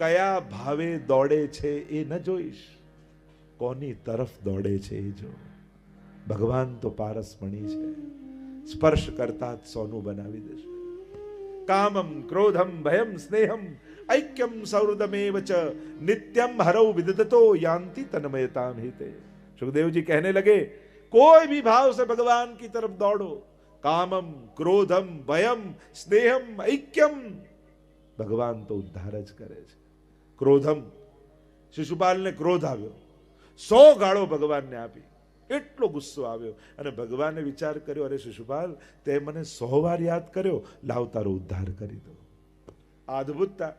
કયા ભાવે દોડે છે એ ન જોઈશ કોની તરફ દોડે છે એ જો ભગવાન તો પારસમણી છે સ્પર્શ કરતા જ સોનું બનાવી દેશે કામમ ક્રોધમ ભયમ સ્નેહમ ઐક્યમ સૌહૃદમેવ ચ નિત્યમ હરૌ વિદતો યાંતિ તન્મયતામ હિતે सुखदेव जी कहने लगे कोई भी भाव से भगवान की तरफ दौड़ो कामम क्रोधम भयम स्नेहम ऐक्यम ભગવાન તો ઉદ્ધાર જ કરે છે ક્રોધમ. શિશુપાલને ક્રોધ આવ્યો. સો ગાળો ભગવાનને આપી. એટલો ગુસ્સો આવ્યો અને ભગવાને વિચાર કર્યો, અરે શિશુપાલ, તે મને સો વાર યાદ કર્યો. લાવ તારો ઉદ્ધાર કરી દો આ અદ્ભુતતા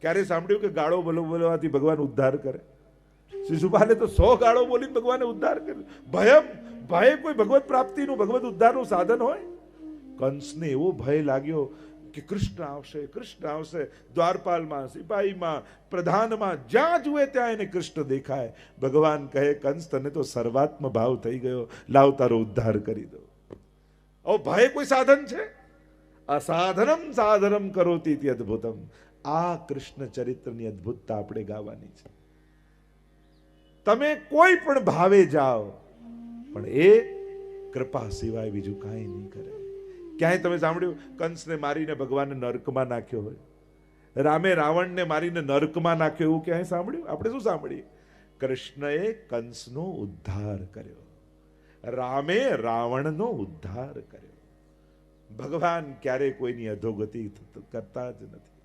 ક્યારે સાંભળ્યું કે ગાળો બોલો બોલવાથી ભગવાન ઉદ્ધાર કરે? શિશુપાલે તો સો ગાળો બોલીને ભગવાને ઉદ્ધાર કર્યો. ભયમ. ભય કોઈ ભગવત પ્રાપ્તિનું, ભગવત ઉદ્ધારનું સાધન હોય? કંસને એવો ભય લાગ્યો કે કૃષ્ણ આવશે કૃષ્ણ આવશે, દ્વારપાલમાં, સિપાહીમાં, પ્રધાનમાં, જ્યાં જુએ ત્યાં એને કૃષ્ણ દેખાય. ભગવાન કહે, કંસ, તને તો સર્વાત્મ ભાવ થઈ ગયો. લાવ તારો ઉદ્ધાર કરી દો. ઓ ભય કોઈ સાધન છે? અસાધનમ સાધનમ કરોતી તે અદ્ભુતમ. આ કૃષ્ણ ચરિત્રની અદ્ભુતતા આપણે ગાવાની છે. તમે કોઈ પણ ભાવે જાઓ, પણ એ કૃપા સિવાય બીજું કાંઈ નહીં કરે. ક્યાંય તમે સાંભળ્યું? કંસને મારીને ભગવાનને નર્કમાં નાખ્યો હોય. રામે રાવણને મારીને નર્કમાં નાખ્યો એવું ક્યાંય સાંભળ્યું? આપણે શું સાંભળીએ? કૃષ્ણએ કંસનો ઉદ્ધાર કર્યો. રામે રાવણનો ઉદ્ધાર કર્યો. ભગવાન ક્યારે કોઈની અધોગતિ કરતા જ નથી.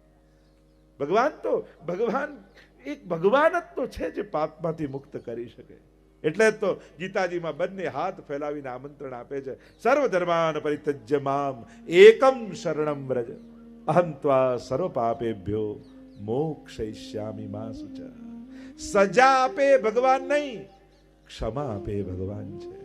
ભગવાન તો, ભગવાન એક ભગવાન જ તો છે જે પાપમાંથી મુક્ત કરી શકે. એટલે જ તો ગીતાજીમાં બંને હાથ ફેલાવીને આમંત્રણ આપે છે. સર્વ ધર્માન પરિત્યજ્ય મામ એકમ શરણમ વ્રજ. અહમ ત્વા સર્વ પાપેભ્યો મોક્ષયિષ્યામી મા સુચ. સજા આપે ભગવાન નહીં ક્ષમા આપે ભગવાન છે.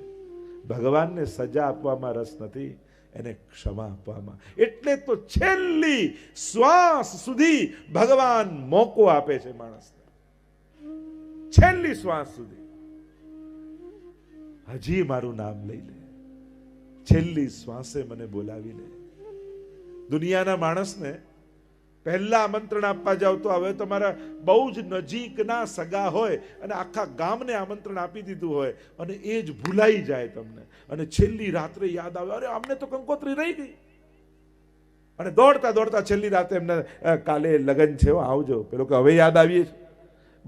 ભગવાનને સજા આપવામાં રસ નથી, એને ક્ષમા આપવામાં. એટલે તો છેલ્લી શ્વાસ સુધી ભગવાન મોકો આપે છે માણસને. છેલ્લી શ્વાસ સુધી. હજી મારું નામ લઈ લે. છેલ્લી શ્વાસે મને બોલાવી લે દુનિયાના માણસને પહેલા આમંત્રણ આપવા જાવ તો હવે તમારા બહુ જ નજીકના સગા હોય અને આખા ગામને આમંત્રણ આપી દીધું હોય અને એ જ ભૂલાઈ જાય તમને. અને છેલ્લી રાત્રે યાદ આવે, અરે અમને તો કંકોત્રી રહી ગઈ. અને દોડતા દોડતા છેલ્લી રાતે એમને કાલે લગન છે આવજો પેલો કે હવે યાદ આવીએ છે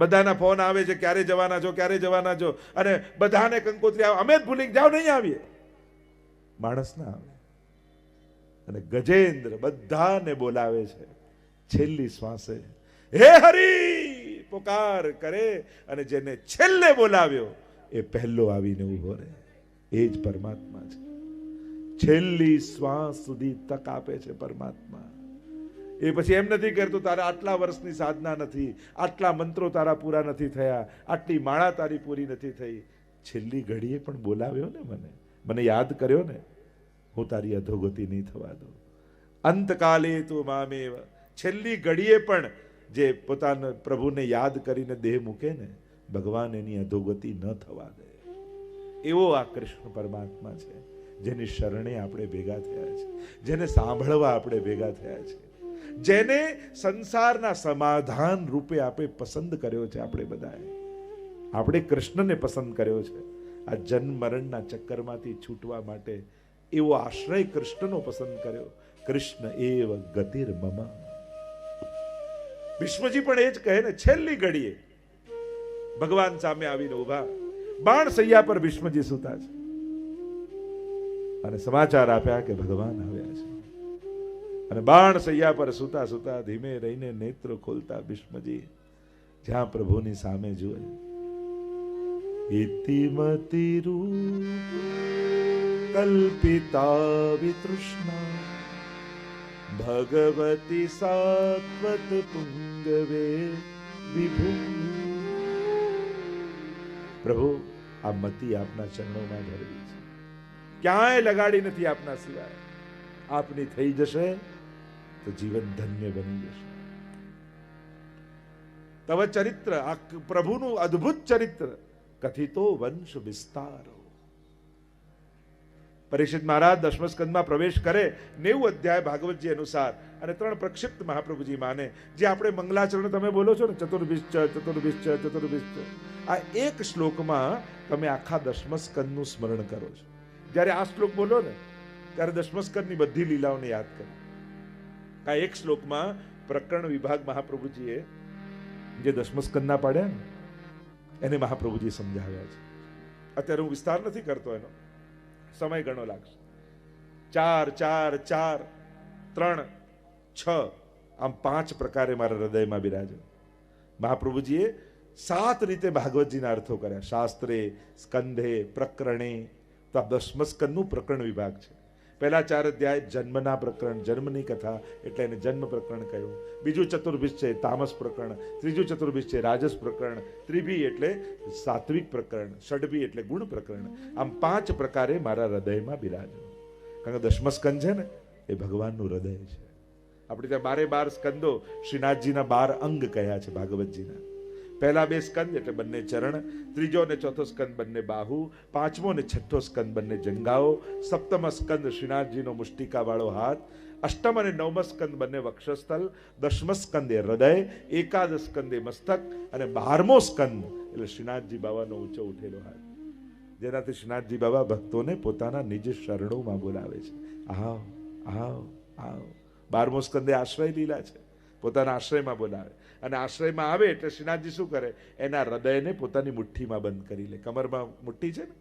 બધાના ફોન આવે છે, ક્યારે જવાના છો, ક્યારે જવાના છો? અને બધાને કંકોત્રી આવે. અમે જ ભૂલી જાઓ, નહીં આવીએ. માણસ ના આવે. અને ગજેન્દ્ર બધાને બોલાવે છે. છેલ્લી શ્વાસે. હે હરી, પુકાર કરે. અને જેને છેલ્લે બોલાવ્યો, એ પહેલો આવીને ઊભો રહે. એ જ પરમાત્મા છે. છેલ્લી શ્વાસ સુધી તક આપે છે પરમાત્મા. એ પછી એમ નથી કરતો, તારા આટલા વર્ષની સાધના નથી, આટલા મંત્રો તારા પૂરા નથી થયા, આટલી માળા તારી પૂરી નથી થઈ. છેલ્લી ઘડીએ પણ બોલાવ્યો ને મને મને યાદ કર્યો ને, હું તારી અધોગતિ નહીં થવા દઉં. અંતકાલે તો મામેવ, છેલ્લી ઘડીએ પણ જે પોતાના પ્રભુને યાદ કરીને દેહ મૂકે ને, ભગવાન એની અધોગતિ ન થવા દે. એવો આ કૃષ્ણ પરમાત્મા છે, જેની શરણે આપણે ભેગા થયા છે, જેને સાંભળવા આપણે ભેગા થયા છે. જેને સંસારના સમાધાન રૂપે આપણે પસંદ કર્યો છે આપણે બધાએ. આપણે કૃષ્ણને પસંદ કર્યો છે. આ જન્મ મરણના ચક્કરમાંથી છૂટવા માટે એવો આશ્રય કૃષ્ણનો પસંદ કર્યો. કૃષ્ણ એવ ગતિર મમ. ભીષ્મજી પણ એ જ કહે ને, છેલ્લી ઘડીએ. ભગવાન સામે આવીને ઊભા. બાણ સૈયા પર ભીષ્મજી સુતા છે. અને સમાચાર આપ્યા કે ભગવાન આવ્યા છે. અને બાણ સૈયા પર સુતા સુતા ધીમે રહીને નેત્રો ખોલતા ભીષ્મજી જ્યાં પ્રભુની સામે જુએ. ઇતિમતિ કલ્પિતા વિતૃષ્ણા. ભગવતી સાત્વત પુંગવે વિભુ. પ્રભુ, આ મતિ આપના ચરણોમાં ધરવી છે. ક્યાંય લગાડી નથી આપના સિવાય. આપની થઈ જશે તો જીવન ધન્ય બની જશે. તવ ચરિત્ર, આ પ્રભુનું અદ્ભુત ચરિત્ર. કથિતો વંશ વિસ્તારો. પરીક્ષિત મહારાજ દસમ પ્રવેશ કરે નેવું અધ્યાય ભાગવતજી અનુસાર અને ત્રણ પ્રક્ષિપ્ત મહાપ્રભુજી માને, જે આપણે મંગલાચરણ તમે બોલો છો ને, ચતુર્ભિશ્ચ ચતુર્ભિશ્ચ ચતુર્ભિશ્ચ. આ એક શ્લોકમાં તમે આખા દસમ સ્કંદનું સ્મરણ કરો છો. જ્યારે આ શ્લોક બોલો ને, ત્યારે દસમ સ્કંદની બધી લીલાઓને યાદ કરી. આ એક શ્લોકમાં પ્રકરણ વિભાગ મહાપ્રભુજીએ જે દસમસ્કંદના પાડ્યા ને, એને મહાપ્રભુજી સમજાવ્યા છે. અત્યારે હું વિસ્તાર નથી કરતો એનો. સમય ઘણો લાગશે. ચાર ચાર ચાર, ત્રણ, છ, આમ પાંચ પ્રકારે મારા હૃદયમાં બિરાજો. મહાપ્રભુજીએ સાત રીતે ભાગવતજીના અર્થો કર્યા. શાસ્ત્રે સ્કંધે પ્રકરણે. તો આ દસમસ્કંદનું પ્રકરણ વિભાગ છે. પહેલા ચાર અધ્યાય જન્મના પ્રકરણ, જન્મની કથા, એટલે એને જન્મ પ્રકરણ કહ્યું. બીજું ચતુર્ભિષ છે તામસ પ્રકરણ, ત્રીજું ચતુર્ભિષ છે રાજસ પ્રકરણ ત્રિભી એટલે સાત્વિક પ્રકરણ, ષડભી એટલે ગુણ પ્રકરણ. આમ પાંચ પ્રકારે મારા હૃદયમાં બિરાજો કારણ કે દસમસ્કંદ છે ને, એ ભગવાનનું હૃદય છે. આપણે ત્યાં બારે બાર સ્કંદો શ્રીનાથજીના બાર અંગ કયા છે, ભાગવતજીના. પહેલા બે સ્કંદ એટલે બંને ચરણ, ત્રીજો અને ચોથો સ્કંદ બંને બાહુ, પાંચમો અને છઠ્ઠો સ્કંદ બંને જંગાઓ, સપ્તમ સ્કંદ શ્રીનાથજીનો મુષ્ટિકાવાળો હાથ, અષ્ટમ અને નવમ સ્કંદ બંને વક્ષસ્થલ દસમ સ્કંદે હૃદય એકાદશ સ્કંદે મસ્તક અને બારમો સ્કંદ એટલે શ્રીનાથજી બાબાનો ઊંચો ઉઠેલો હાથ. જેનાથી શ્રીનાથજી બાબા ભક્તોને પોતાના નિજ શરણોમાં બોલાવે છે. આવ આવ આવ. બારમો સ્કંદે આશ્રય લીલા છે. પોતાના આશ્રયમાં બોલાવે. અને આશ્રયમાં આવે એટલે શ્રીનાથજી શું કરે? એના હૃદયને પોતાની મુઠ્ઠીમાં બંધ કરી લે. કમરમાં મુઠ્ઠી છે ને?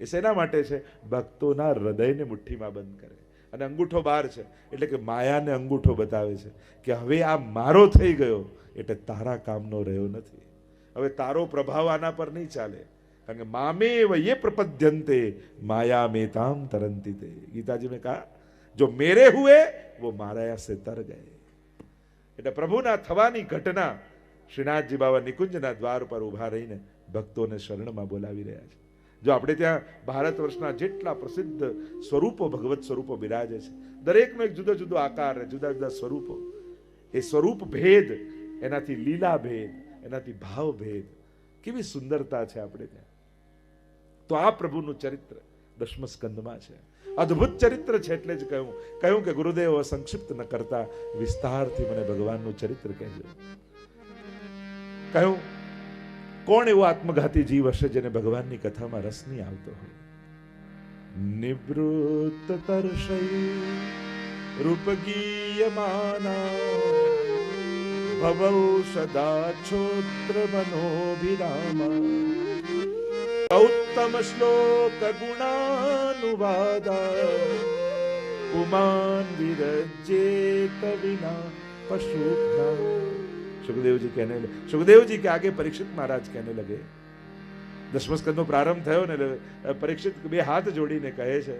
એ શેના માટે છે? ભક્તોના હૃદયને મુઠ્ઠીમાં બંધ કરે. અને અંગૂઠો બહાર છે. એટલે કે માયાને અંગૂઠો બતાવે છે કે હવે આ મારો થઈ ગયો એટલે તારા કામનો રહ્યો નથી. હવે તારો પ્રભાવ આના પર નહીં ચાલે. કારણ કે મામેવ એ પ્રપદ્યંતે, માયા મેતામ તરંતી તે ગીતાજી મેં કહા જો મેરે હુએ, વો મારા યા સે તર ગયે. એટલે પ્રભુના થવાની ઘટના શ્રીનાથજી બાબા નિકુંજના દ્વાર પર ઊભા રહીને ભક્તોને શરણમાં બોલાવી રહ્યા છે. જો આપણે ત્યાં ભારત વર્ષના જેટલા પ્રસિદ્ધ સ્વરૂપો, ભગવત સ્વરૂપો બિરાજે છે, દરેકનો એક જુદો જુદો આકાર, જુદા જુદા સ્વરૂપો, એ સ્વરૂપ ભેદ, એનાથી લીલા ભેદ, એનાથી ભાવ ભેદ, કેવી સુંદરતા છે આપણે ત્યાં. તો આ પ્રભુનું ચરિત્ર દસમ સ્કંદમાં છે. અદ્ભુત ચરિત્ર છે એટલે જ કહ્યું. કહ્યું કે ગુરુદેવ સંક્ષિપ્ત ન કરતા વિસ્તારથી મને ભગવાનનું ચરિત્ર કહેજો. કહ્યું, કોણ એવો આત્મઘાતી જીવ હશે જેને ભગવાનની કથામાં રસ નહીં આવતો હોય? નિવૃત્ત તર્ષય રૂપગીયમાના ભવૌ સદા છોત્ર મનોભિરામા ઉત્તમ શ્લોક ગુણાનુવાદા પુમાન વિરજેત વિના पशुभ्राम सुखदेव जी कहने लगे सुखदेव जी के आगे परीक्षित महाराज कहने लगे દસમ સ્કંદનો પ્રારંભ થયો ને એટલે પરીક્ષિત બે હાથ જોડીને કહે છે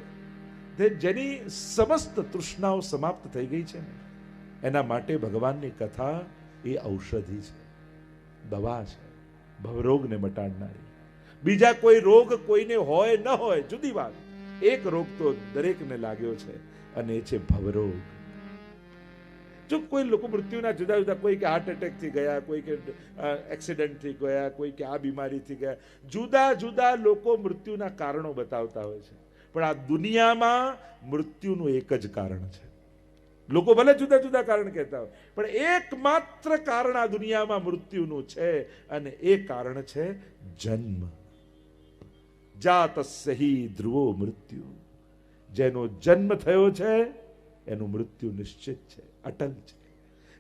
તે જેની સમસ્ત તૃષ્ણાઓ સમાપ્ત થઈ ગઈ છે ને એના માટે ભગવાનની કથા એ ઔષધિ છે દવા છે ભવરોગને મટાડનારી બીજા કોઈ રોગ કોઈને હોય, ન હોય, જુદી વાત. એક રોગ તો દરેકને લાગ્યો છે, અને એ છે ભવરોગ. જો કોઈ લોકો મૃત્યુના જુદા જુદા, કોઈ કે હાર્ટ એટેકથી ગયા, કોઈ કે એક્સિડન્ટથી ગયા, કોઈ કે આ બીમારીથી ગયા, જુદા જુદા લોકો મૃત્યુના કારણો બતાવતા હોય છે. પણ આ દુનિયામાં મૃત્યુનું એક જ કારણ છે. લોકો ભલે જુદા જુદા કારણ કહેતા હોય, પણ એકમાત્ર કારણ આ દુનિયામાં મૃત્યુનું છે, અને એ કારણ છે જન્મ. જાતસ્ય હિ ધ્રુવો મૃત્યુ. જેનો જન્મ થયો છે, એનું મૃત્યુ નિશ્ચિત છે, અટલ છે.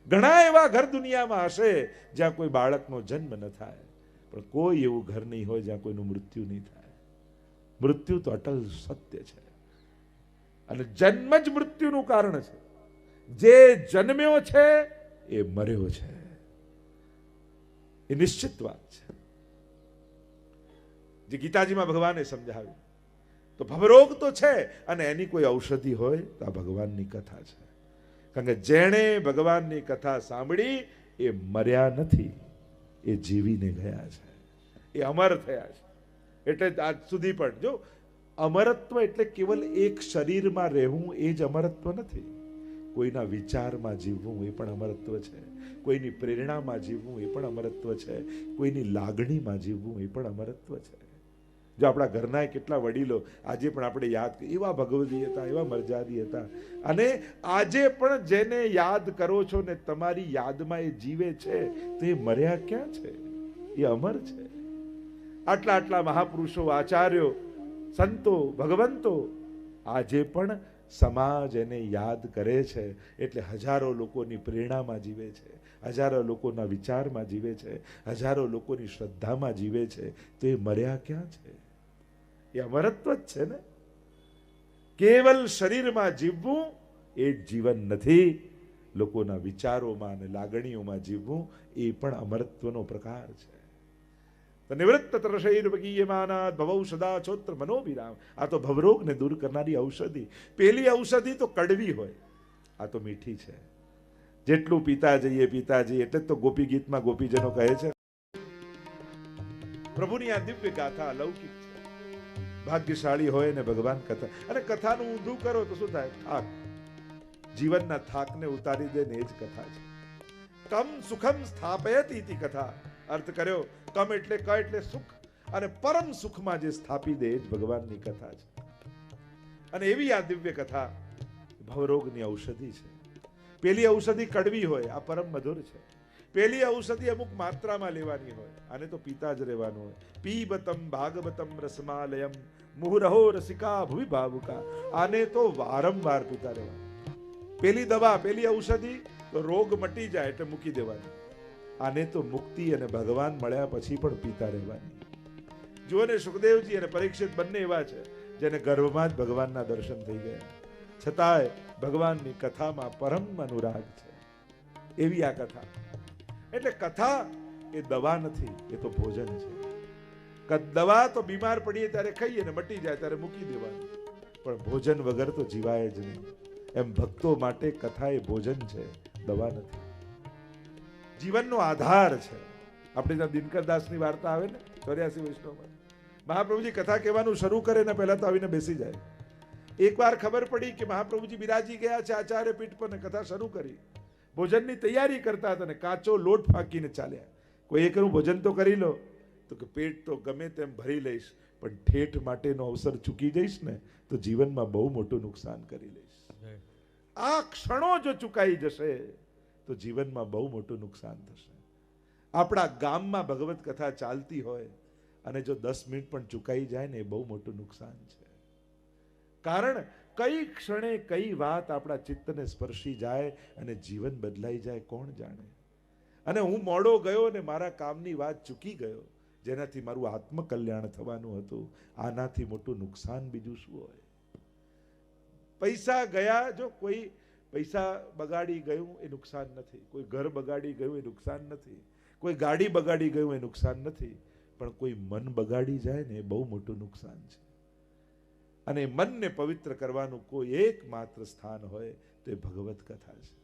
ઘણા એવા ઘર દુનિયામાં હશે જ્યાં કોઈ બાળકનો જન્મ ન થાય. પણ કોઈ એવું ઘર નહીં હોય જ્યાં કોઈનું મૃત્યુ નહીં થાય. મૃત્યુ તો અટલ સત્ય છે. અને જન્મ જ મૃત્યુનું કારણ છે. જે જન્મ્યો છે, એ મર્યો છે. એ નિશ્ચિત વાત છે. જે ગીતાજીમાં ભગવાને સમજાવ્યું. તો ભવરોગ તો છે, અને એની કોઈ ઔષધિ હોય તો આ ભગવાનની કથા છે. કારણ કે જેણે ભગવાનની કથા સાંભળી, એ મર્યા નથી, એ જીવીને ગયા છે. એ અમર થયા છે. એટલે આજ સુધી પણ જો, અમરત્વ એટલે કેવલ એક શરીરમાં રહેવું, એ જ અમરત્વ નથી. કોઈના વિચારમાં જીવવું, એ પણ અમરત્વ છે. કોઈની પ્રેરણામાં જીવવું, એ પણ અમરત્વ છે. કોઈની લાગણીમાં જીવવું, એ પણ અમરત્વ છે. જો આપણા ઘરના કેટલા વડીલો આજે પણ આપણે યાદ એવા ભગવદી હતા, એવા મરજાદી હતા. અને આજે પણ જેને યાદ કરો છો ને તમારી યાદમાં એ જીવે છે, તો એ મર્યા ક્યાં છે? એ અમર છે. આટલા આટલા મહાપુરુષો, આચાર્યો, સંતો, ભગવંતો આજે પણ સમાજ એને યાદ કરે છે, એટલે હજારો લોકોની પ્રેરણામાં જીવે છે, હજારો લોકોના વિચારમાં જીવે છે, હજારો લોકોની શ્રદ્ધામાં જીવે છે, તો એ મર્યા ક્યાં છે? એ અમરત્વ જ છે ને? કેવલ શરીરમાં જીવવું એ જીવન નથી. લોકોના વિચારોમાં અને લાગણીઓમાં જીવવું એ પણ અમરત્વનો પ્રકાર છે. નિવૃત્ત ત્રશૈર્વગીયમાનાદ ભવૌ સદા છોત્ર મનોવિરામ. આ તો ભવરોગને દૂર કરનારી ઔષધિ. પેલી ઔષધિ તો કડવી હોય. આ તો મીઠી છે. જેટલું પીતા જઈએ પીતા જઈએ, એટલે તો ગોપી ગીતમાં ગોપીજનો કહે છે. પ્રભુની આ દિવ્ય ગાથા અલૌકિક ભાગ્યશાળી હોય ને ભગવાન કથા. અને કથાનું ઊંધું કરો તો શું થાય? થાક. જીવનના થાકને ઉતારી દે ને એ જ કથા છે. તમ સુખમ સ્થાપયત ઇતિ કથા. અર્થ કર્યો કમ એટલે ક એટલે સુખ અને પરમ સુખમાં જે સ્થાપી દે એ જ ભગવાનની કથા છે. અને એવી આ દિવ્ય કથા, ભવરોગની ઔષધિ છે. પેલી ઔષધિ કડવી હોય, આ પરમ મધુર છે. પેલી ઔષધિ અમુક માત્રામાં લેવાની હોય, આને તો પીતા જ રહેવાનું હોય. પીબતમ, ભાગવતમ, રસમાલયમ, મુહુરહો, રસિકા ભુવિ ભાવુકા આને તો વારંવાર પીતા રહેવાનું. પેલી દવા, પેલી ઔષધિ, તો રોગ મટી જાય એટલે મૂકી દેવાની. આને તો મુક્તિ અને ભગવાન મળ્યા પછી પણ પીતા રહેવાની. જુઓ ને સુખદેવજી અને પરીક્ષિત બંને એવા છે, જેને ગર્ભમાં જ ભગવાનના દર્શન થઈ ગયા. છતાંય ભગવાનની કથામાં પરમ અનુરાગ છે. એવી આ કથા. એટલે કથા એ દવા નથી, એ તો ભોજન છે. દવા તો બીમાર પડીએ ત્યારે ખાઈએ ને મટી જાય ત્યારે મૂકી દેવાનું. પણ ભોજન વગર તો જીવાય જ નહીં. એમ ભક્તો માટે કથા એ ભોજન છે, દવા નથી. જીવનનો આધાર છે. આપણે ત્યાં દિનકર દાસની વાર્તા આવે ને, ચોર્યાસી વૈષ્ણવમાં, મહાપ્રભુજી કથા કહેવાનું શરૂ કરે ને પહેલા તો આવીને બેસી જાય. એકવાર ખબર પડી કે મહાપ્રભુજી બિરાજી ગયા છે આચાર્ય પીઠ પર કથા શરૂ કરી. ભોજનની તૈયારી કરતા હતા ને કાચો લોટ ફાંકીને ચાલ્યા. કોઈ એકનું ભોજન તો કરી લો. તો કે પેટ તો ગમે તેમ ભરી લઈશ પણ ઠેઠ માટેનો અવસર ચૂકી જઈશ ને તો જીવનમાં બહુ મોટું નુકસાન કરી લઈશ. આ ક્ષણો જો ચૂકાઈ જશે તો જીવનમાં બહુ મોટું નુકસાન થશે. આપણા ગામમાં ભગવત કથા ચાલતી હોય અને જો દસ મિનિટ પણ ચૂકાઈ જાય ને એ બહુ મોટું નુકસાન છે. કારણ કઈ ક્ષણે કઈ વાત આપણા ચિત્તને સ્પર્શી જાય અને જીવન બદલાઈ જાય કોણ જાણે? અને હું મોડો ગયો ને મારા કામની વાત ચૂકી ગયો, જેનાથી મારું આત્મકલ્યાણ થવાનું હતું. આનાથી મોટું નુકસાન બીજું શું હોય? પૈસા ગયા, જો કોઈ પૈસા બગાડી ગયું એ નુકસાન નથી. કોઈ ઘર બગાડી ગયું એ નુકસાન નથી. કોઈ ગાડી બગાડી ગયું એ નુકસાન નથી. પણ કોઈ મન બગાડી જાય ને એ બહુ મોટું નુકસાન છે. અને મનને પવિત્ર કરવાનું કોઈ એકમાત્ર સ્થાન હોય તો એ ભગવત કથા છે.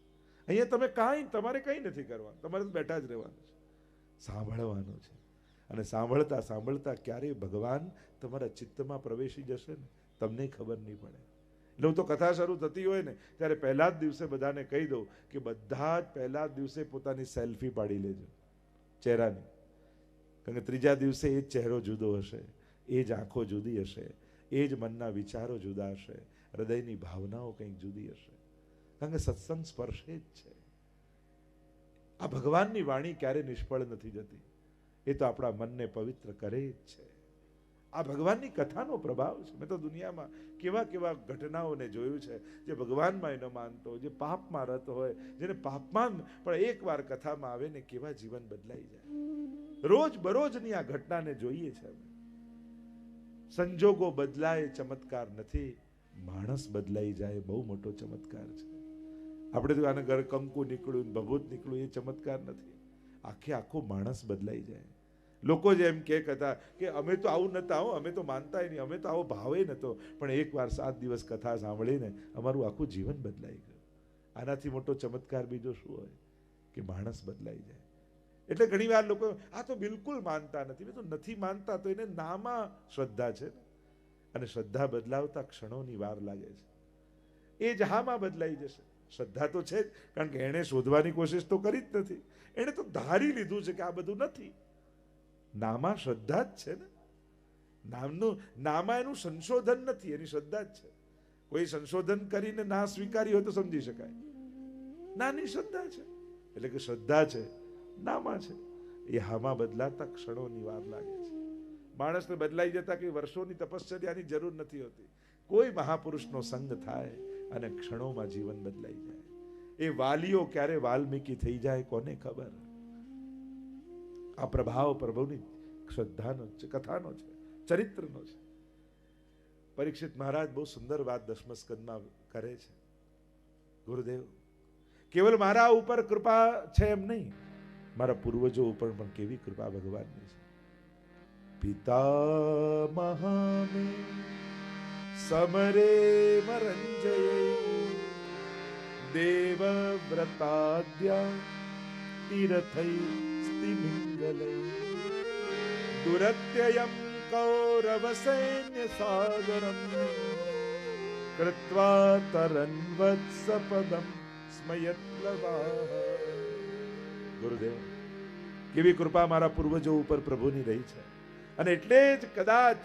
અહીંયા તમે કાંઈ તમારે કંઈ નથી કરવાનું. તમારે બેઠા જ રહેવાનું છે. સાંભળવાનું છે. અને સાંભળતા સાંભળતા ક્યારે ભગવાન તમારા ચિત્તમાં પ્રવેશી જશે ને, તમને ખબર નહીં પડે. એટલે હું તો કથા શરૂ થતી હોય ને, ત્યારે પહેલા જ દિવસે બધાને કહી દઉં કે બધા જ પહેલા જ દિવસે પોતાની સેલ્ફી પાડી લેજો. ચહેરાની. કારણ કે ત્રીજા દિવસે એ ચહેરો જુદો હશે, એ જ આંખો જુદી હશે એ જ મનના વિચારો જુદા હશે. હૃદયની ભાવનાઓ કંઈક જુદી હશે. કારણ કે સત્સંગ સ્પર્શે જ છે. આ ભગવાનની વાણી ક્યારે નિષ્ફળ નથી જતી. એ તો આપણા મનને પવિત્ર કરે જ છે. આ ભગવાનની કથાનો પ્રભાવ છે. મેં તો દુનિયામાં કેવા કેવા ઘટનાઓને જોયું છે, જે ભગવાનમાં એ ન માનતો, જે પાપમાં રત હોય, જેને પાપમાં પણ એકવાર કથામાં આવે ને કેવા જીવન બદલાઈ જાય. રોજ બરોજની આ ઘટનાને જોઈએ છે અમે. સંજોગો બદલાય, ચમત્કાર નથી. માણસ બદલાઈ જાય, બહુ મોટો ચમત્કાર છે. આપણે તો આને ઘર કંકુ નીકળ્યું ભભૂત નીકળ્યું, એ ચમત્કાર નથી. આખે આખો માણસ બદલાઈ જાય. લોકો જ એમ કે હતા કે અમે તો આવું નતા હો, અમે તો માનતા નહીં, અમે તો આવો ભાવે નતો. પણ એકવાર સાત દિવસ કથા સાંભળીને અમારું આખું જીવન બદલાઈ ગયું. આનાથી મોટો ચમત્કાર બીજો શું હોય? કે માણસ બદલાઈ જાય. એટલે ઘણી વાર લોકો આ તો બિલકુલ માનતા નથી. મેં તો નથી માનતા તો એને નામાં શ્રદ્ધા છે અને શ્રદ્ધા બદલાવતા ક્ષણોની વાર લાગે છે. એ જ હામાં બદલાઈ જશે. શ્રદ્ધા તો છે જ, કારણ કે એણે શોધવાની કોશિશ તો કરી જ નથી. એણે તો ધારી લીધું છે કે આ બધું નથી. નામાં શ્રદ્ધા જ છે ને? નામનું, નામાં એનું સંશોધન નથી, એની શ્રદ્ધા જ છે. કોઈ સંશોધન કરીને ના સ્વીકારી હોય તો સમજી શકાય. નાની શ્રદ્ધા છે. એટલે કે શ્રદ્ધા છે. નામાં છે. એ હામાં બદલાતા ક્ષણોની વાર લાગે છે. માણસને બદલાઈ જતા કે વર્ષોની તપશ્ચર્યાની જરૂર નથી હોતી. કોઈ મહાપુરુષનો સંગ થાય અને ક્ષણોમાં જીવન બદલાઈ જાય. એ વાલીઓ ક્યારે વાલ્મીકી થઈ જાય કોને ખબર? આ પ્રભાવ પ્રભુની શ્રદ્ધાનો છે, કથાનો છે, ચરિત્રનો છે. પરીક્ષિત મહારાજ બહુ સુંદર વાત દસમ સ્કંદમાં કરે છે. ગુરુદેવ, કેવલ મારા ઉપર કૃપા છે એમ નહીં. મારા પૂર્વજો ઉપર પણ કેવી કૃપા ભગવાનની છે. પિતા મહામે સમરે મરંજય દેવ વ્રતાદ્યા તીરથૈ સ્તિમિંગલૈ. દુરત્યયમ સાગરમ કૃત્વા તરન્વત્સ પદમ ગુરુદેવ. કેવી કૃપા મારા પૂર્વજો ઉપર પ્રભુની રહી છે. અને એટલે જ કદાચ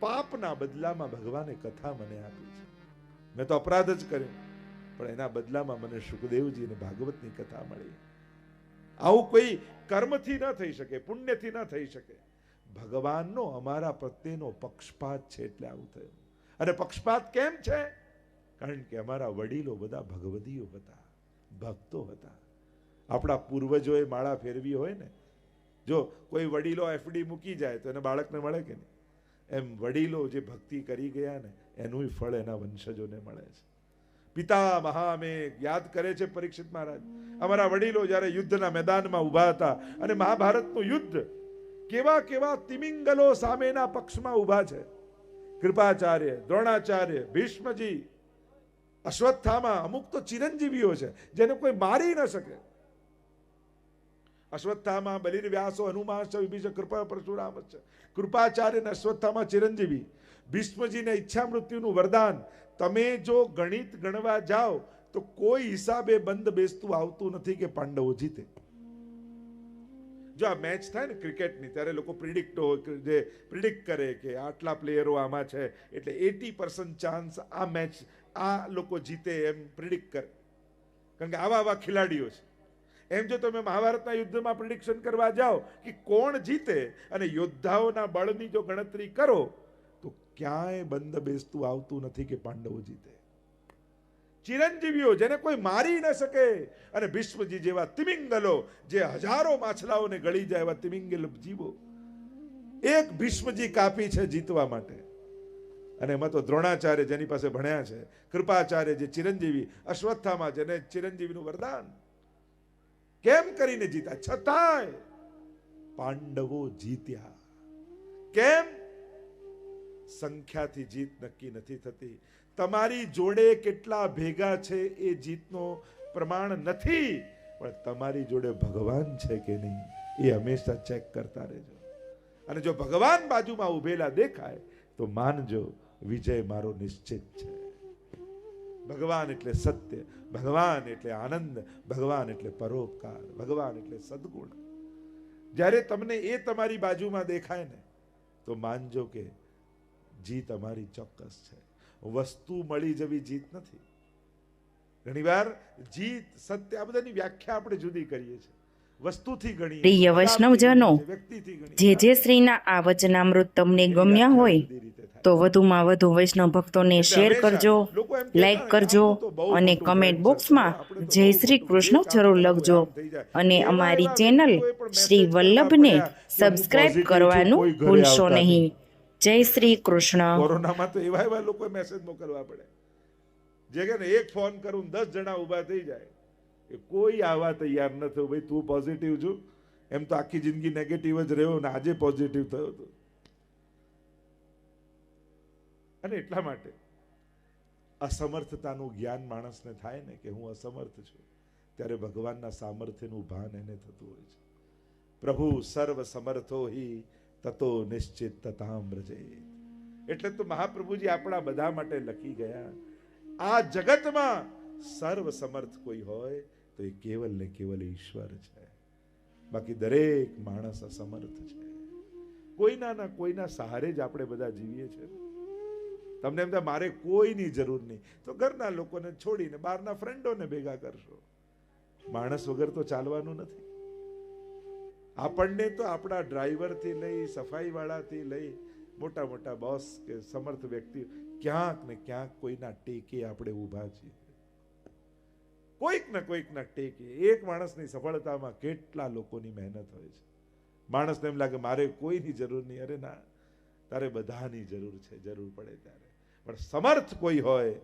પાપના બદલામાં ભગવાને કથા મને આપી છે. મેં તો અપરાધ જ કર્યો, પણ એના બદલામાં મને સુખદેવજી અને ભાગવતની કથા મળી. આવું કોઈ કર્મથી ન થઈ શકે, પુણ્યથી ન થઈ શકે. ભગવાનનો અમારા પ્રત્યેનો પક્ષપાત છે એટલે આવું થયું. અને પક્ષપાત કેમ છે? કારણ કે અમારા વડીલો બધા ભગવદીઓ હતા, ભક્તો હતા. આપણા પૂર્વજોએ માળા ફેરવી હોય ને, જો કોઈ વડીલો એફડી મૂકી જાય તો એને બાળકને મળે કે નહીં? એમ વડીલો જે ભક્તિ કરી ગયા ને એનું ફળ એના વંશજોને મળે છે. પિતા મહામે યાદ કરે છે પરીક્ષિત મહારાજ. અમારા વડીલો જ્યારે યુદ્ધના મેદાનમાં ઊભા હતા અને મહાભારતનું યુદ્ધ, કેવા કેવા તિમિંગલો સામેના પક્ષમાં ઊભા છે. કૃપાચાર્ય, દ્રોણાચાર્ય, ભીષ્મજી, અશ્વત્થામાં, અમુક તો ચિરંજીવીઓ છે, જેને કોઈ મારી ન શકે. અશ્વત્થામાં બલિર વ્યાસો હનુમાન છે વિભીષણ કૃપા પરશુરામ છે કૃપાચાર્ય અને અશ્વત્થામાં ચિરંજીવી ભીષ્મજીને ઈચ્છા મૃત્યુનું વરદાન તમે જો ગણિત ગણવા જાઓ તો કોઈ હિસાબે બંધ બેસતું આવતું નથી કે પાંડવો જીતે જો આ મેચ થાય ને ક્રિકેટની ત્યારે લોકો પ્રિડિક્ટ જે પ્રિડિક્ટ કરે કે આટલા પ્લેયરો આમાં છે એટલે એટી પર્સન્ટ ચાન્સ આ મેચ આ લોકો જીતે એમ પ્રિડિક્ટ કરે કારણ કે આવા આવા ખેલાડીઓ છે એમ જો તમે મહાભારતના યુદ્ધમાં પ્રિડિક્શન કરવા જાઓ કે કોણ જીતે અને યોદ્ધાઓના બળની જો ગણતરી કરો, તો ક્યાંય બંધ બેસતું આવતું નથી કે પાંડવો જીતે. ચિરંજીવીઓ જેને કોઈ મારી ન શકે અને ભીષ્મજી જેવા તિમિંગલો જે હજારો માછલાઓને ગળી જાય એવા તિમિંગલ જીવો, એક ભીષ્મજી કાપી છે જીતવા માટે. અને એમાં તો દ્રોણાચાર્ય જેની પાસે ભણ્યા છે, કૃપાચાર્ય જે ચિરંજીવી, અશ્વત્થામાં જેને ચિરંજીવીનું વરદાન કેમ કરીને જીત્યા? છતાંય પાંડવો જીત્યા. કેમ? સંખ્યાથી જીત નક્કી નથી થતી. તમારી જોડે કેટલા ભેગા છે એ જીતનો પ્રમાણ નથી, પણ તમારી જોડે ભગવાન છે કે નહીં એ હંમેશા ચેક કરતા રહેજો. અને જો ભગવાન બાજુમાં ઉભેલા દેખાય, તો માનજો વિજય મારો નિશ્ચિત છે. ભગવાન એટલે સત્ય, ભગવાન એટલે આનંદ, ભગવાન એટલે પરોપકાર, ભગવાન એટલે સદગુણ. જ્યારે તમને એ તમારી બાજુમાં દેખાય ને, તો માનજો કે જીત અમારી ચોક્કસ છે. વસ્તુ મળી જવી જીત નથી. ઘણીવાર જીત સત્ય આ બધાની વ્યાખ્યા આપણે જુદી કરીએ છીએ. પ્રિય વૈષ્ણવજનો, જે જે શ્રીના આ વચનામૃત તમને ગમ્યા હોય. તો વધુમાં વધુ વૈષ્ણવ ભક્તોને શેર કરજો લાઈક કરજો અને કમેન્ટ બોક્સમાં જય શ્રી કૃષ્ણ જરૂર લખજો અને અમારી ચેનલ શ્રી વલ્લભને સબસ્ક્રાઇબ કરવાનું ભૂલશો નહીં. જય શ્રી કૃષ્ણ. કોરોનામાં તો એવા એવા લોકો મેસેજ મોકલવા પડે. જે કે એક ફોન કરું દસ જણા ઊભા થઈ જાય. એ કોઈ આવા તૈયાર ન થયું. ભાઈ, તું પોઝિટિવ છું. એમ તો આખી જિંદગી નેગેટિવ જ રહ્યો ને આજે પોઝિટિવ થયો હતો અને એટલા માટે અસમર્થતાનું જ્ઞાન માણસને થાય ને કે હું અસમર્થ છું, ત્યારે ભગવાનના સામર્થ્યનું ભાન એને થતું હોય છે. પ્રભુ, સર્વ સમર્થો હિ, તતો નિશ્ચિત તતામ રજે એટલે તો મહાપ્રભુજી આપણા બધા માટે લખી ગયા, આ જગતમાં સર્વ સમર્થ કોઈ હોય તો એ કેવલ ને કેવલ ઈશ્વર છે. બાકી દરેક માણસ અસમર્થ છે. કોઈના ના કોઈના સહારે જ આપણે બધા જીવીએ છીએ. તમને એમ થાય મારે કોઈની જરૂર નહીં. તો ઘરના લોકોને છોડીને બહારના ફ્રેન્ડોને ભેગા કરશો. માણસ વગર તો ચાલવાનું નથી. આપણને તો આપણા ડ્રાઈવરથી લઈ, સફાઈવાળાથી લઈ મોટા મોટા બોસ કે સમર્થ વ્યક્તિ ક્યાંક ને ક્યાંક કોઈના ટેકે આપણે ઊભા છીએ. કોઈક ને કોઈકના ટેકે. એક માણસની સફળતામાં કેટલા લોકોની મહેનત હોય છે. માણસને એમ લાગે, મારે કોઈની જરૂર નહીં. અરે ના, તારે બધાની જરૂર છે, જરૂર પડે ત્યારે. પણ સમર્થ કોઈ હોય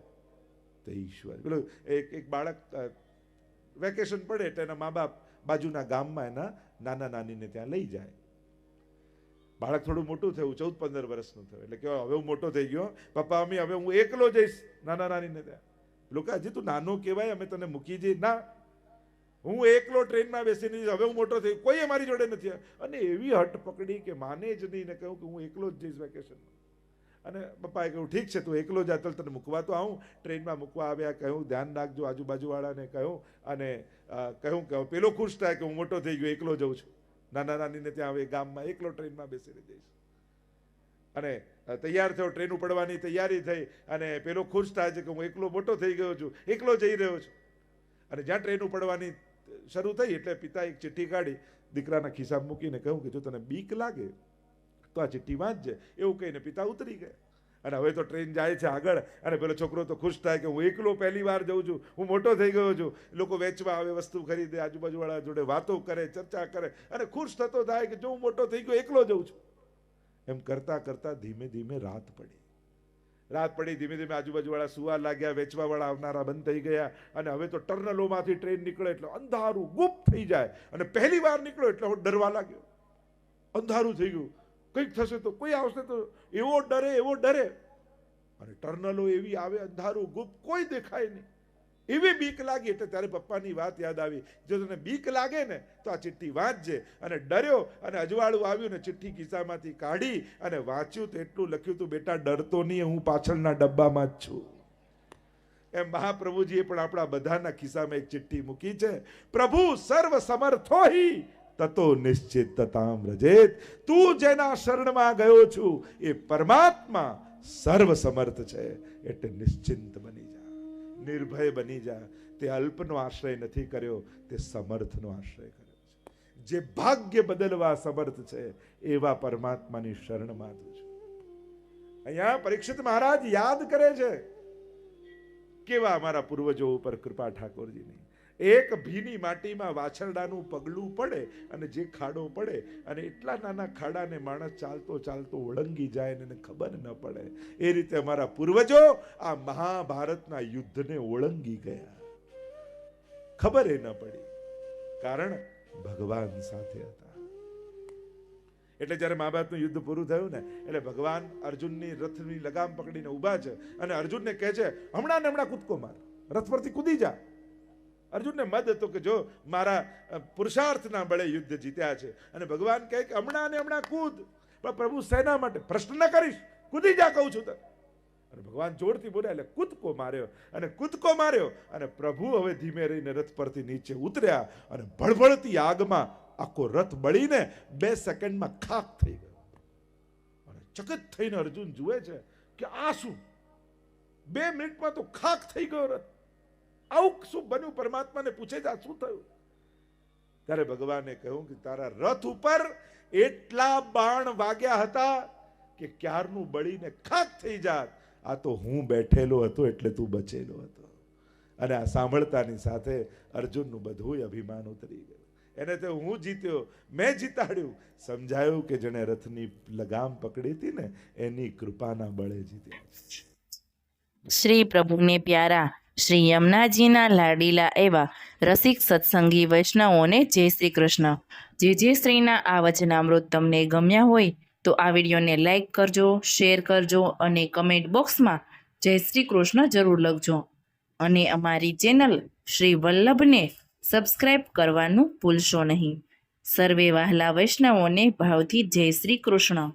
તો ઈશ્વર. પેલું એક એક બાળક વેકેશન પડે એટલે એના મા બાપ બાજુના ગામમાં એના નાના નાનીને ત્યાં લઈ જાય. બાળક થોડું મોટું થયું, ચૌદ પંદર વર્ષનું થયું. એટલે કે હવે હું મોટો થઈ ગયો. પપ્પા અમી હવે હું એકલો જઈશ. નાના નાનીને ત્યાં. લોકો હજી તું નાનો કહેવાય, અમે તને મૂકી જઈએ ના, હું એકલો ટ્રેનમાં બેસીને હવે હું મોટો થઈ કોઈ મારી જોડે નથી અને એવી હટ પકડી કે માને જ નહીં ને કહ્યું કે હું એકલો જ જઈશ વેકેશનમાં અને પપ્પાએ કહ્યું, ઠીક છે, તું એકલો જા ચાલ તને મૂકવા તો આવું. ટ્રેનમાં મૂકવા આવ્યા, કહ્યું, ધ્યાન રાખજો આજુબાજુવાળાને. કહ્યું, અને કહ્યું કે, પેલો ખુશ થાય કે હું મોટો થઈ ગયો, એકલો જઉં છું. નાના નાનીને ત્યાં હવે ગામમાં એકલો ટ્રેનમાં બેસીને જઈશ. અને તૈયાર થયો, ટ્રેન ઉપડવાની તૈયારી થઈ અને પેલો ખુશ થાય છે કે હું એકલો મોટો થઈ ગયો છું, એકલો જઈ રહ્યો છું. અને જ્યાં ટ્રેન ઉપડવાની શરૂ થઈ એટલે પિતા એક ચિઠ્ઠી કાઢી, દીકરાના ખિસ્સામાં મૂકીને કહ્યું કે જો તને બીક લાગે, તો આ ચિઠ્ઠી વાંચજે, એવું કહીને પિતા ઉતરી ગયા. અને હવે તો ટ્રેન જાય છે આગળ અને પેલો છોકરો તો ખુશ થાય કે હું એકલો પહેલી વાર જઉં છું, હું મોટો થઈ ગયો છું. લોકો વેચવા આવે, વસ્તુ ખરીદે, આજુબાજુવાળા જોડે વાતો કરે, ચર્ચા કરે અને ખુશ થતો થાય કે જો હું મોટો થઈ ગયો, એકલો જઉં છું. એમ કરતા કરતા ધીમે ધીમે રાત પડી. રાત પડી, ધીમે ધીમે આજુબાજુવાળા સુવા લાગ્યા, વેચવાવાળા આવનારા બંધ થઈ ગયા અને હવે તો ટર્નલોમાંથી ટ્રેન નીકળે એટલે અંધારું ગુપ્ત થઈ જાય અને પહેલી વાર નીકળ્યો એટલે હું ડરવા લાગ્યો. અંધારું થઈ ગયું. કંઈક થશે તો, કોઈ આવશે તો, એવો ડરે એવો ડરે. અને ટર્નલો એવી આવે, અંધારું ગુપ્ત કોઈ દેખાય નહીં. એવી બીક લાગી એટલે ત્યારે પપ્પાની વાત યાદ આવી. જો તને બીક લાગે ને, તો આ ચિઠ્ઠી વાંચજે. અને ડર્યો અને અજવાળું આવ્યું ને, ચિઠ્ઠી ખિસ્સામાંથી કાઢી અને વાંચ્યું તો એટલું લખ્યું તું, બેટા, ડરતો નહીં, હું પાછળના ડબ્બામાં જ છું. એમ મહાપ્રભુજીએ પણ આપણા બધાના ખિસ્સામાં એક ચિઠ્ઠી મૂકી છે. પ્રભુ, સર્વ સમર્થો તતો નિશ્ચિત તતામ રજેત તું જેના શરણમાં ગયો છું, એ પરમાત્મા સર્વ સમર્થ છે, એટલે નિશ્ચિંત બની નિર્ભય બની જા તે અલ્પનો આશ્રય નથી કર્યો, તે સમર્થનો આશ્રય કર્યો છે. જે ભાગ્ય બદલવા સમર્થ છે, એવા પરમાત્માની શરણમાં તું છું. અહીંયા પરીક્ષિત મહારાજ યાદ કરે છે. કેવા અમારા પૂર્વજો ઉપર કૃપા ઠાકોરજીની. એક ભીની માટીમાં વાછરડાનું પગલું પડે અને જે ખાડો પડે અને એટલા નાના ખાડાને માણસ ચાલતો ચાલતો ઓળંગી જાય અને ખબર ન પડે. એ રીતે અમારા પૂર્વજો આ મહાભારતના યુદ્ધને ઓળંગી ગયા. ખબર એ ન પડી, કારણ ભગવાન સાથે હતા. એટલે જ્યારે મહાભારતનું યુદ્ધ પૂરું થયું ને, એટલે ભગવાન અર્જુનની રથની લગામ પકડીને ઊભા છે અને અર્જુનને કહે છે, હમણાં ને હમણાં કૂદકો માર, રથ પરથી કૂદી જા. અર્જુનને મદ હતો કે જો મારા પુરુષાર્થના બળે યુદ્ધ જીત્યા છે. અને ભગવાન કહે કે હમણાં ને હમણાં કૂદ. પણ પ્રભુ સેના માટે પ્રશ્ન ન કરીશ. કૂદી જા કહું છું તને. અને ભગવાન જોરથી બોલ્યા, એટલે કૂદકો માર્યો. અને કૂદકો માર્યો. અને પ્રભુ હવે ધીમે રહીને રથ પરથી નીચે ઉતર્યા. અને ભળભળતી આગમાં આખો રથ બળીને બે સેકન્ડમાં ખાક થઈ ગયો. અને ચકિત થઈને અર્જુન જુએ છે કે આ શું બે મિનિટમાં તો ખાક થઈ ગયો રથ. આવું શું બન્યું? પરમાત્માને પૂછે આ શું થયું? ત્યારે ભગવાને કહ્યું કે, તારા રથ ઉપર એટલા બાણ વાગ્યા હતા કે ક્યારનું બળીને ખાક થઈ જાત. આ તો હું બેઠેલો હતો એટલે તું બચેલો હતો. અને આ સાંભળતાની સાથે અર્જુનનું બધું અભિમાન ઉતરી ગયું. એને તો હું જીત્યો, મેં જીતાડ્યું. સમજાયું કે જેણે રથની લગામ પકડી હતી ને, એની કૃપાના બળે જીત્યો. શ્રી પ્રભુને પ્યારા. શ્રી યમુનાજીના લાડીલા એવા રસિક સત્સંગી વૈષ્ણવોને જય શ્રી કૃષ્ણ. જે જે શ્રીના આ વચનામૃત તમને ગમ્યા હોય તો આ વિડીયોને લાઈક કરજો, શેર કરજો અને કમેન્ટ બોક્સમાં જય શ્રી કૃષ્ણ જરૂર લખજો. અને અમારી ચેનલ શ્રી વલ્લભને સબસ્ક્રાઈબ કરવાનું ભૂલશો નહીં. સર્વે વહાલા વૈષ્ણવોને ભાવથી જય શ્રી કૃષ્ણ.